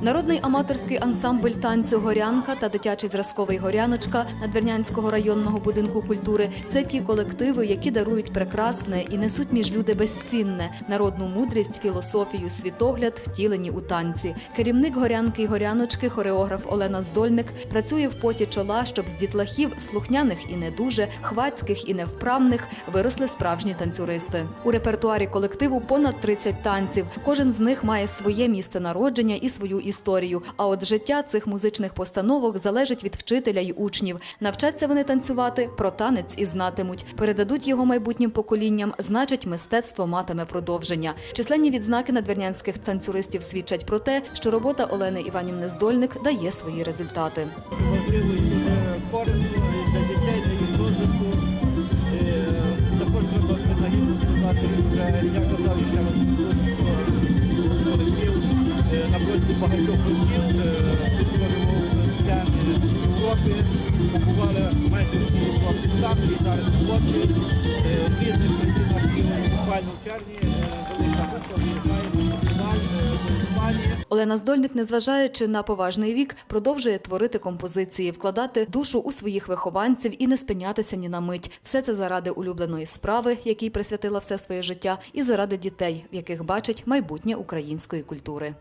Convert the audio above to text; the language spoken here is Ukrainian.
Народний аматорський ансамбль танцю Горянка та дитячий зразковий Горяночка Надвірнянського районного будинку культури це ті колективи, які дарують прекрасне і несуть між люди безцінне народну мудрість, філософію, світогляд, втілені у танці. Керівник Горянки й Горяночки, хореограф Олена Здольник, працює в поті чола, щоб з дітлахів слухняних і не дуже, хвацьких і невправних виросли справжні танцюристи. У репертуарі колективу понад 30 танців. Кожен з них має своє місце народження і свою історію. А от життя цих музичних постановок залежить від вчителя й учнів. Навчаться вони танцювати, про танець і знатимуть. Передадуть його майбутнім поколінням, значить, мистецтво матиме продовження. Численні відзнаки надвірнянських танцюристів свідчать про те, що робота Олени Іванівни Здольник дає свої результати. важливо і багатьох років е, сцени Європи, побували майже всі Європі самі, зараз хлопці в різних країнах буквально в червні велика група виїжджає на е, до Іспанії. Олена Здольник, незважаючи на поважний вік, продовжує творити композиції, вкладати душу у своїх вихованців і не спинятися ні на мить. Все це заради улюбленої справи, якій присвятила все своє життя, і заради дітей, в яких бачить майбутнє української культури.